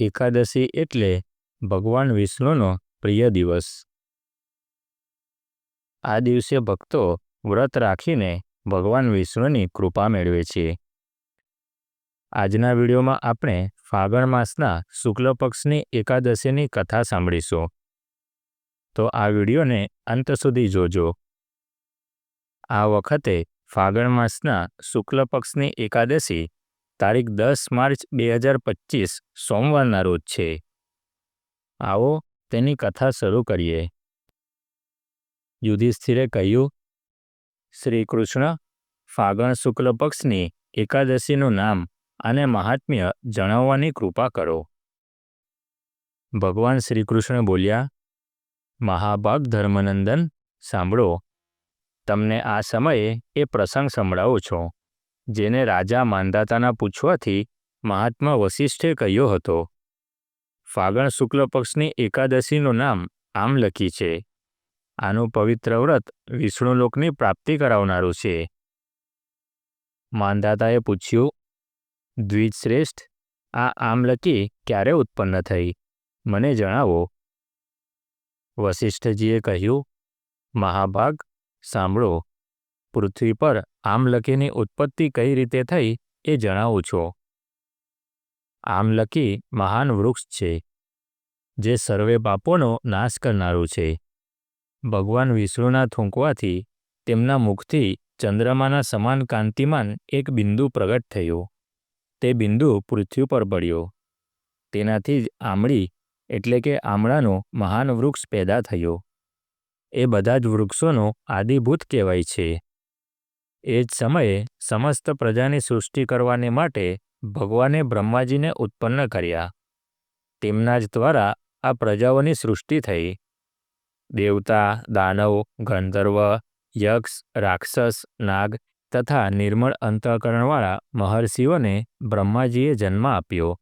એકાદશી એટલે ભગવાન વિષ્ણુનો પ્રિય દિવસ. આ દિવસે ભક્તો વ્રત રાખીને ભગવાન વિષ્ણુની કૃપા મેળવે છે. આજના વિડીયોમાં આપણે ફાગણ માસના શુક્લ પક્ષની એકાદશીની કથા સાંભળીશું. તો આ વિડીયોને અંત સુધી જોજો. આ વખતે ફાગણ માસના શુક્લ પક્ષની એકાદશી તારીખ દસ માર્ચ બે હજાર પચીસ, સોમવારના રોજ છે. આવો તેની કથા શરૂ કરીએ. યુધિષ્ઠિરે કહ્યું શ્રી કૃષ્ણ ફાગણ શુક્લ પક્ષની એકાદશીનું નામ અને મહાત્મ્ય જણાવવાની કૃપા કરો. ભગવાન શ્રી કૃષ્ણ બોલ્યા, મહાભાગ ધર્મનંદન, સાંભળો. તમને આ સમયે એ પ્રસંગ સંભળાવું છું. જેને રાજા માંધાતાના પૂછવાથી મહાત્મા વશિષ્ઠે કહ્યો હતો, ફાગણ શુક્લ પક્ષની એકાદશીનું નામ આમ લખી છે. આનું પવિત્ર વ્રત વિષ્ણુલોકની પ્રાપ્તિ કરાવનારું છે. માંધાતાએ પૂછ્યું, દ્વિજશ્રેષ્ઠ, આ આમલકી ક્યારે ઉત્પન્ન થઈ? મને જણાવો. વશિષ્ઠજીએ કહ્યું, મહાભાગ, સાંભળો. પૃથ્વી પર આમલકીની ઉત્પત્તિ કઈ રીતે થઈ એ જણાવું છું. આમલકી મહાન વૃક્ષ છે, જે સર્વે પાપોનો નાશ કરનારું છે. ભગવાન વિષ્ણુના થૂંકવાથી તેમના મુખથી ચંદ્રમાના સમાન કાંતિમાન એક બિંદુ પ્રગટ થયું. તે બિંદુ પૃથ્વી પર પડ્યો. તેનાથી જ આમળી એટલે કે આમળાનો મહાન વૃક્ષ પેદા થયો. એ બધા જ વૃક્ષોનો આદિભૂત કહેવાય છે. એ જ સમયે સમસ્ત પ્રજાની સૃષ્ટિ કરવાને માટે ભગવાને બ્રહ્માજીને ઉત્પન્ન કર્યા. તેમના જ દ્વારા આ પ્રજાઓની સૃષ્ટિ થઈ. દેવતા, દાનવ, ગંધર્વ, યક્ષ, રાક્ષસ, નાગ તથા નિર્મળ અંતઃકરણવાળા મહર્ષિઓને બ્રહ્માજીએ જન્મ આપ્યો.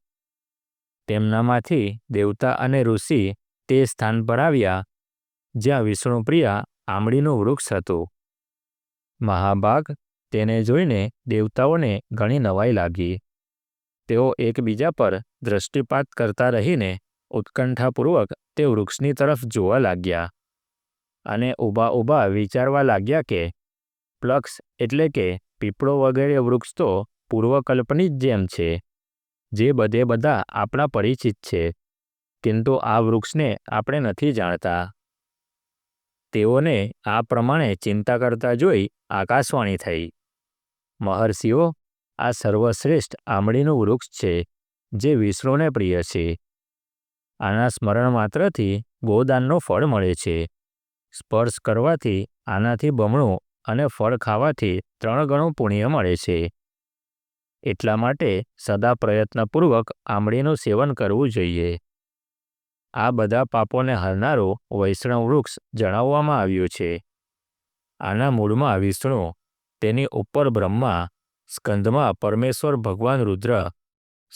તેમનામાંથી દેવતા અને ઋષિ તે સ્થાન પર આવ્યા, જ્યાં વિષ્ણુપ્રિયા આમળીનું વૃક્ષ હતું. મહાભાગ તેને જોઈને દેવતાઓને ઘણી નવાઈ લાગી. તેઓ એકબીજા પર દ્રષ્ટિપાત કરતા રહીને ઉત્કંઠાપૂર્વક તે વૃક્ષની તરફ જોવા લાગ્યા અને ઊભા ઊભા વિચારવા લાગ્યા કે પ્લક્ષ એટલે કે પીપળો વગેરે વૃક્ષ તો પૂર્વકલ્પની જ જેમ છે, જે બધે બધા આપણા પરિચિત છે. કિંતુ આ વૃક્ષને આપણે નથી જાણતા. તેઓને આ પ્રમાણે ચિંતા કરતા જોઈ આકાશવાણી થઈ. મહર્ષિઓ, આ સર્વશ્રેષ્ઠ આંબળીનું વૃક્ષ છે, જે વિષ્ણુને પ્રિય છે. આના સ્મરણ માત્રથી ગોદાનનો ફળ મળે છે. સ્પર્શ કરવાથી આનાથી બમણું અને ફળ ખાવાથી ત્રણ ગણું પુણ્ય મળે છે. એટલા માટે સદા પ્રયત્નપૂર્વક આંબળીનું સેવન કરવું જોઈએ. આ બધા પાપોને હરનારો વૈષ્ણવ વૃક્ષ જણાવવામાં આવ્યું છે. આના મૂળમાં વિષ્ણુ તેની ઉપર બ્રહ્મા સ્કંદમાં પરમેશ્વર ભગવાન રુદ્ર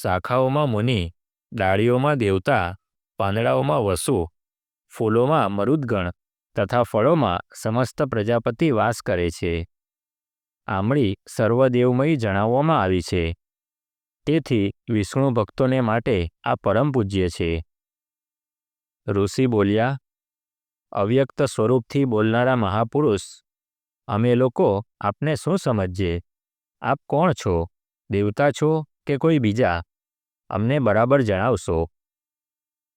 શાખાઓમાં મુનિ, ડાળીઓમાં દેવતા, પાંદડાઓમાં વસુ, ફૂલોમાં મરુદગણ તથા ફળોમાં સમસ્ત પ્રજાપતિ વાસ કરે છે. આમળી સર્વદેવમયી જણાવવામાં આવી છે. તેથી વિષ્ણુ ભક્તોને માટે આ પરમ પૂજ્ય છે. ઋષિ બોલ્યા, અવ્યક્ત સ્વરૂપથી બોલનારા મહાપુરુષ, અમે લોકો આપને શું સમજીએ? આપ કોણ છો? દેવતા છો કે કોઈ બીજા? અમને બરાબર જણાવશો.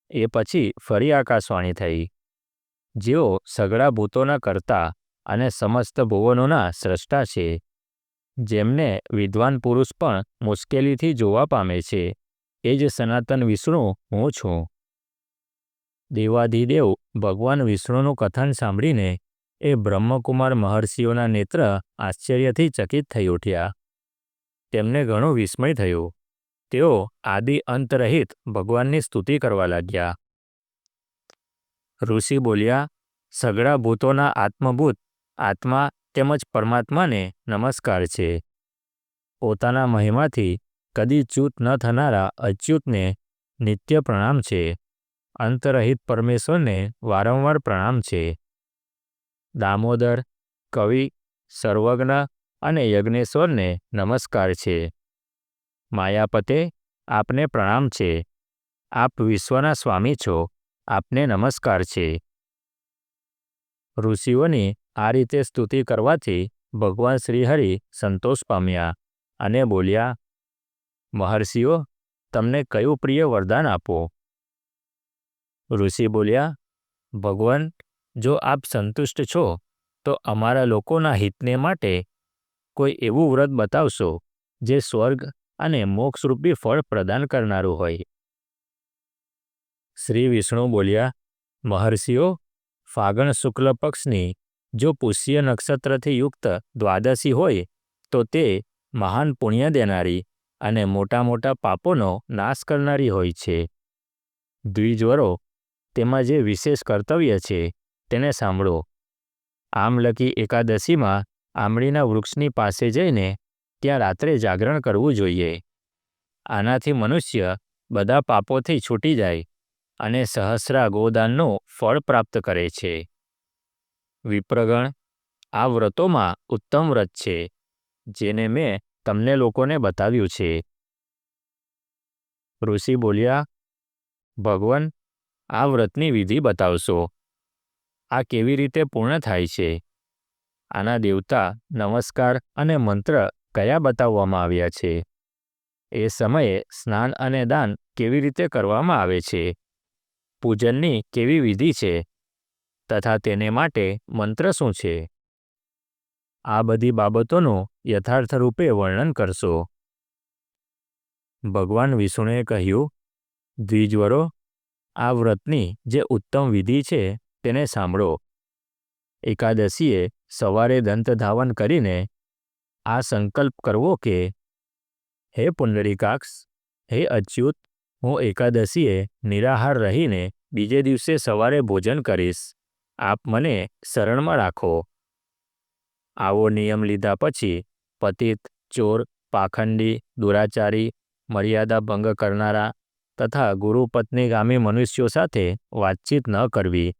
એ પછી ફરી આકાશવાણી થઈ. જેઓ સઘળા ભૂતોના કરતા અને સમસ્ત ભુવનોના સ્રષ્ટા છે, જેમને વિદ્વાન પુરુષ પણ મુશ્કેલીથી જોવા પામે છે, એ જ સનાતન વિષ્ણુ હું છું. દેવાધિદેવ ભગવાન વિષ્ણુનું કથન સાંભળીને એ બ્રહ્મકુમાર મહર્ષિઓના નેત્ર આશ્ચર્યથી ચકિત થઈ ઉઠ્યા. તેમને ઘણું વિસ્મય થયો. તેઓ આદિ અંતરહિત ભગવાનની સ્તુતિ કરવા લાગ્યા. ઋષિ બોલ્યા સગળા ભૂતોના આત્મભૂત આત્મા તેમજ પરમાત્માને નમસ્કાર છે. પોતાના મહિમાથી કદી ચ્યુત ન થનારા અચ્યુતને નિત્ય પ્રણામ છે. અંતરહિત પરમેશ્વરને વારંવાર પ્રણામ છે. દામોદર, કવિ, સર્વજ્ઞ અને યજ્ઞેશ્વરને નમસ્કાર છે. માયાપતે આપને પ્રણામ છે. આપ વિશ્વના સ્વામી છો. આપને નમસ્કાર છે. ઋષિઓની આ રીતે સ્તુતિ કરવાથી ભગવાન શ્રીહરિ સંતોષ પામ્યા અને બોલ્યા, મહર્ષિઓ, તમને કયું પ્રિય વરદાન આપો? ઋષિ બોલ્યા, ભગવાન, જો આપ સંતુષ્ટ છો, તો અમારા લોકોના હિતને માટે કોઈ એવું વ્રત બતાવશો, જે સ્વર્ગ અને મોક્ષરૂપી ફળ પ્રદાન કરનારું હોય. શ્રી વિષ્ણુ બોલ્યા, મહર્ષિઓ, ફાગણ શુક્લ પક્ષની જો પુષ્ય નક્ષત્રથી યુક્ત દ્વાદશી હોય, તો તે મહાન પુણ્ય દેનારી અને મોટા મોટા પાપોનો નાશ કરનારી હોય છે. દ્વિજવરો તેમાં જે વિશેષ કર્તવ્ય છે, તેને સાંભળો. આમલકી એકાદશીમાં આંબળીના વૃક્ષની પાસે જઈને ત્યાં રાત્રે જાગરણ કરવું જોઈએ. આનાથી મનુષ્ય બધા પાપોથી છૂટી જાય અને સહસ્રા ગોદાનનું ફળ પ્રાપ્ત કરે છે. વિપ્રગણ, આ વ્રતોમાં ઉત્તમ વ્રત છે, જેને મેં તમને લોકોને બતાવ્યું છે. ઋષિ બોલ્યા, ભગવાન આ વ્રતની વિધિ બતાવશો. આ કેવી રીતે પૂર્ણ થાય છે? આના દેવતા નમસ્કાર અને મંત્ર કયા બતાવવામાં આવ્યા છે? એ સમયે સ્નાન અને દાન કેવી રીતે કરવામાં આવે છે? પૂજનની કેવી વિધિ છે? તથા તેને માટે મંત્ર શું છે? આ બધી બાબતોનું યથાર્થ રૂપે વર્ણન કરશો. ભગવાન વિષ્ણુએ કહ્યું, દ્વિજવરો આ વ્રતની જે ઉત્તમ વિધિ છે તેને સાંભળો. એકાદશીએ સવારે દંતધાવન કરીને આ સંકલ્પ કરવો કે, હે પુંડરીકાક્ષ, હે અચ્યુત, હું એકાદશીએ નિરાહાર રહીને બીજે દિવસે સવારે ભોજન કરીશ. આપ મને શરણમાં રાખો. આવો નિયમ લીધા પછી પતિત, ચોર, પાખંડી, દુરાચારી, મર્યાદા ભંગ કરનારા તથા ગુરુ પત્નીગામી મનુષ્યો સાથે વાતચીત ન કરવી.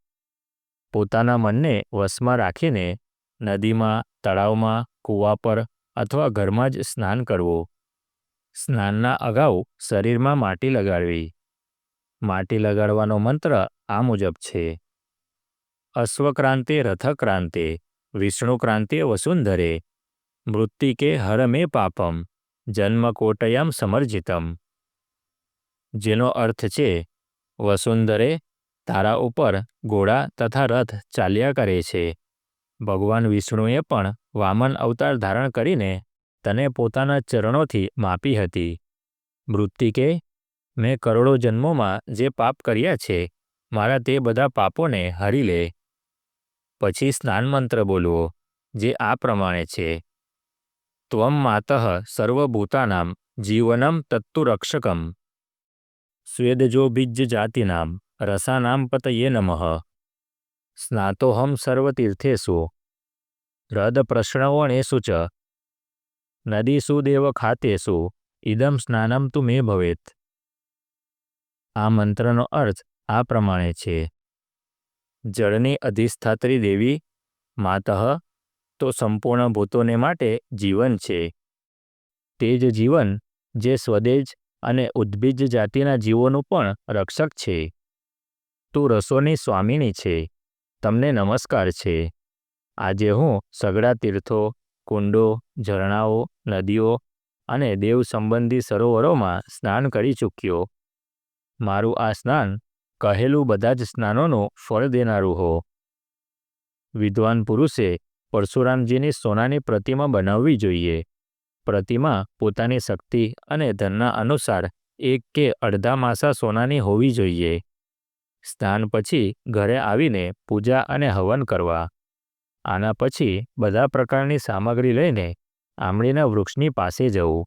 પોતાના મનને વશમાં રાખીને નદીમાં, તળાવમાં, કૂવા પર અથવા ઘરમાં જ સ્નાન કરવું. સ્નાનના અગાઉ શરીરમાં માટી લગાડવી. માટી લગાડવાનો મંત્ર આ મુજબ છે. અશ્વક્રાંતે રથક્રાંતે વિષ્ણુક્રાંતે વસુંધરે મૃત્તિકે હરમે પાપમ જન્મકોટયમ સમર્જિતમ. જેનો અર્થ છે, વસુંધરે તારા ઉપર ઘોડા તથા રથ ચાલ્યા કરે છે. ભગવાન વિષ્ણુએ પણ વામન અવતાર ધારણ કરીને તને પોતાના ચરણોથી માપી હતી. મૃત્તિકે, મેં કરોડો જન્મોમાં જે પાપ કર્યા છે, મારા તે બધા પાપોને હરી લે. પછી સ્નાન મંત્ર બોલવો જે આ પ્રમાણે છે. ત્વમ માતઃ સર્વભૂતાનામ જીવનમ તત્તુ સ્વેદજો બીજ જાતિનામ, રસાનામ પતયે નમઃ. સ્નાતોહમ સર્વતીર્થેષુ. હૃદ પ્રશ્નવણેષુ ચ. નદીસુ દેવ ખાતેષુ. ઇદમ સ્નાનમ તુ મે ભવેત. આ મંત્રનો અર્થ આ પ્રમાણે છે. જળની અધિષ્ઠાત્રી દેવી, માતઃ, તો સંપૂર્ણ ભૂતોને માટે જીવન છે. તે જ જીવન, જે સ્વદેજ અને ઉદ્ભિજ જાતિના જીવોનું પણ રક્ષક છે. તું રસોની સ્વામીની છે. તમને નમસ્કાર છે. આજે હું સગડા તીર્થો, કુંડો, ઝરણાઓ, નદીઓ અને દેવ સંબંધી સરોવરોમાં સ્નાન કરી ચૂક્યો. મારું આ સ્નાન કહેલું બધા જ સ્નાનોનું ફળ દેનારું હો. વિદ્વાન પુરુષે પરશુરામજીની સોનાની પ્રતિમા બનાવવી જોઈએ. પ્રતિમા પોતાની શક્તિ અને ધનના અનુસાર એક કે અડધા માસા સોનાની હોવી જોઈએ. સ્નાન પછી ઘરે આવીને પૂજા અને હવન કરવા. આના પછી બધા પ્રકારની સામગ્રી લઈને આંબળીના વૃક્ષની પાસે જવું.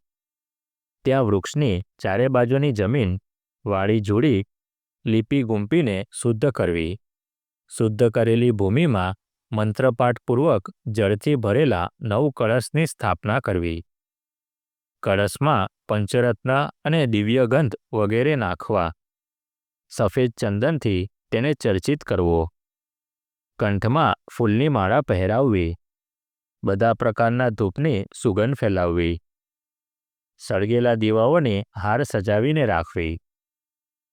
ત્યાં વૃક્ષની ચારે બાજુની જમીન, વાળી જોડી, લીપી ગુંપીને શુદ્ધ કરવી. શુદ્ધ કરેલી ભૂમિમાં મંત્રપાઠપૂર્વક જળથી ભરેલા નવ કળશની સ્થાપના કરવી. કળશમાં પંચરત્ન અને દિવ્યગંધ વગેરે નાખવા. સફેદ ચંદનથી તેને ચર્ચિત કરવો. કંઠમાં ફૂલની માળા પહેરાવવી. બધા પ્રકારના ધૂપની સુગંધ ફેલાવવી. સળગેલા દીવાઓની હાર સજાવીને રાખવી.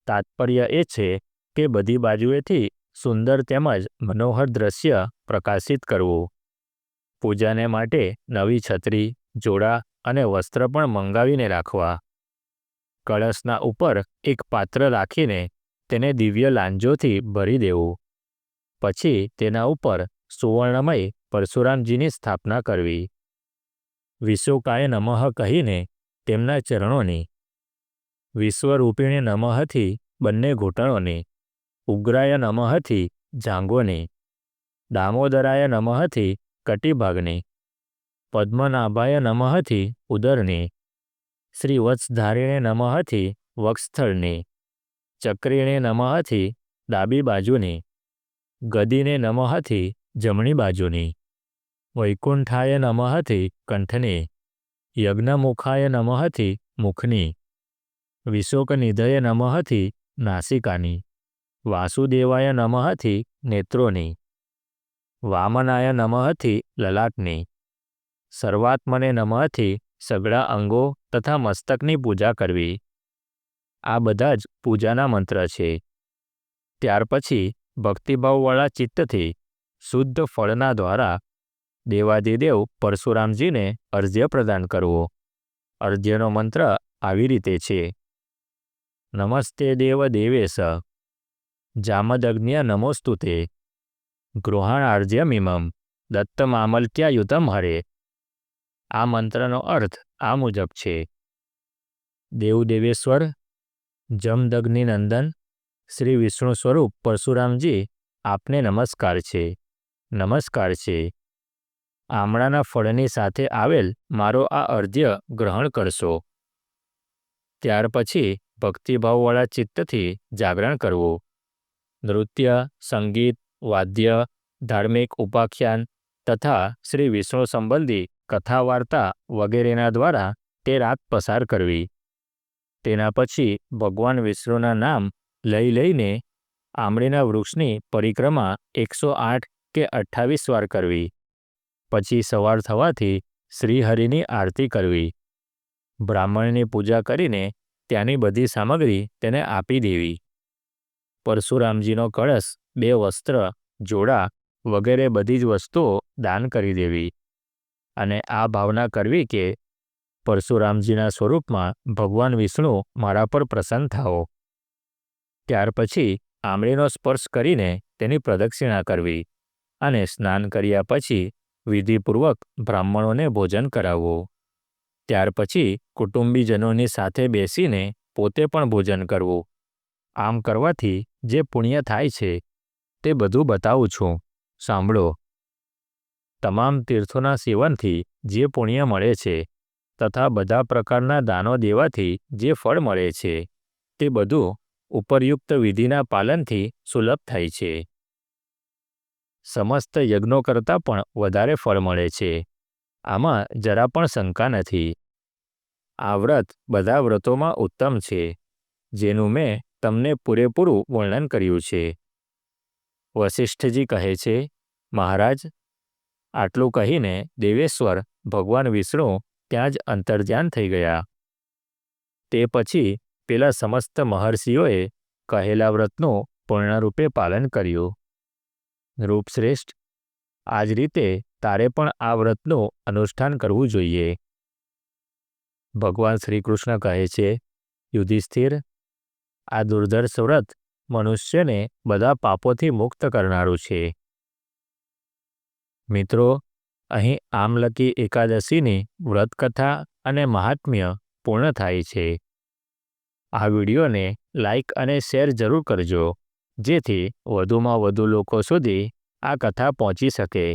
તાત્પર્ય એ છે કે બધી બાજુએથી સુંદર તેમજ મનોહર દ્રશ્ય પ્રકાશિત કરવું. પૂજાને માટે નવી છત્રી, જોડા અને વસ્ત્ર પણ મંગાવીને રાખવા. કળશના ઉપર એક પાત્ર રાખીને તેને દિવ્ય લાંજોથી ભરી દેવું. પછી તેના ઉપર સુવર્ણમય પરશુરામજીની સ્થાપના કરવી. વિશ્વકાય નમઃ કહીને તેમના ચરણોની. વિશ્વરૂપિણી નમઃથી બંને ઘૂંટણોની. ઉગ્રાય નમઃથી જાંગોની. દામોદરાય નમઃથી કટિભાગની. પદ્મનાભાય નમઃથી ઉદરની. શ્રી વત્સધારીણે નમઃથી વક્ષસ્થળની ચક્રીણે નમઃથી ડાબી બાજુની. ગદીને નમઃથી જમણી બાજુની. વૈકુંઠાય નમઃથી કંઠની. યજ્ઞમુખાય નમઃથી મુખની. વિશોકનિધય નમઃથી નાસિકાની. વાસુદેવાય નમઃથી નેત્રોની. વામનાય નમઃથી લલાટની. સર્વાત્મને નમઃથી સગળા અંગો તથા મસ્તકની પૂજા કરવી. આ બધા જ પૂજાના મંત્ર છે. ત્યાર પછી ભક્તિભાવવાળા ચિત્તથી શુદ્ધ ફળના દ્વારા દેવાદિદેવ પરશુરામજીને અર્ધ્ય પ્રદાન કરવો. અર્ધ્યનો મંત્ર આવી રીતે છે. નમસ્તે દેવ દેવેશ. જામદગ્ન્ય નમોસ્તુતે. ગૃહાણાર્જ્યમિમમ દત્તમામલ્ક્યાયુતમ હરે. આ મંત્રનો અર્થ આ મુજબ છે. દેવદેવેશ્વર જમદગ્નિ નંદન શ્રી વિષ્ણુ સ્વરૂપ પરશુરામજી, આપને નમસ્કાર છે. નમસ્કાર છે. આમળાના ફળની સાથે આવેલ મારો આ અર્ધ્ય ગ્રહણ કરશો. ત્યાર પછી ભક્તિભાવવાળા ચિત્તથી જાગરણ કરવું. નૃત્ય, સંગીત, વાદ્ય, ધાર્મિક ઉપાખ્યાન તથા શ્રી વિષ્ણુ સંબંધી કથા વાર્તા વગેરેના દ્વારા તે રાત પસાર કરવી. તેના પછી ભગવાન વિષ્ણુના નામ લઈ લઈને આમળીના વૃક્ષની પરિક્રમા એકસો આઠ કે અઠ્ઠાવીસ વાર કરવી. પછી સવાર થવાથી શ્રીહરિની આરતી કરવી. બ્રાહ્મણની પૂજા કરીને ત્યાંની બધી સામગ્રી તેને આપી દેવી. પરશુરામજીનો કળશ, બે વસ્ત્ર, જોડા વગેરે બધી જ વસ્તુઓ દાન કરી દેવી. અને આ ભાવના કરવી કે પરશુરામજીના સ્વરૂપમાં ભગવાન વિષ્ણુ મારા પર પ્રસન્ન થાઓ. ત્યાર પછી આમળીનો સ્પર્શ કરીને તેની પ્રદક્ષિણા કરવી અને સ્નાન કર્યા પછી વિધિપૂર્વક બ્રાહ્મણોને ભોજન કરાવવું. ત્યાર પછી કુટુંબીજનોની સાથે બેસીને પોતે પણ ભોજન કરવું. આમ કરવાથી જે પુણ્ય થાય છે તે બધું બતાવું છું. સાંભળો. તમામ તીર્થોના સેવનથી જે પુણ્ય મળે છે, તથા બધા પ્રકારના દાનો દેવાથી જે ફળ મળે છે, તે બધું ઉપરયુક્ત વિધિના પાલનથી સુલભ થાય છે. સમસ્ત યજ્ઞો કરતાં પણ વધારે ફળ મળે છે. આમાં જરા પણ શંકા નથી. આ વ્રત બધા વ્રતોમાં ઉત્તમ છે, જેનું મેં તમને પૂરેપૂરું વર્ણન કર્યું છે. વશિષ્ઠજી કહે છે, મહારાજ આટલું કહીને દેવેશ્વર ભગવાન વિષ્ણુ ત્યાં જ અંતર્ધ્યાન થઈ ગયા. તે પછી પેલા સમસ્ત મહર્ષિઓએ કહેલા વ્રતનું પૂર્ણરૂપે પાલન કર્યું. રૂપશ્રેષ્ઠ આ જ રીતે તારે પણ આ વ્રતનું અનુષ્ઠાન કરવું જોઈએ. ભગવાન શ્રી કૃષ્ણ કહે છે, યુધિષ્ઠિર, આ દુર્ધર્ષ વ્રત મનુષ્યને બધા પાપોથી મુક્ત કરનારું છે. મિત્રો, અહીં આમલકી એકાદશીની વ્રતકથા અને મહાત્મ્ય પૂર્ણ થાય છે. આ વિડીયોને લાઇક અને શેર જરૂર કરજો, જેથી વધુમાં વધુ લોકો સુધી આ કથા પહોંચી શકે.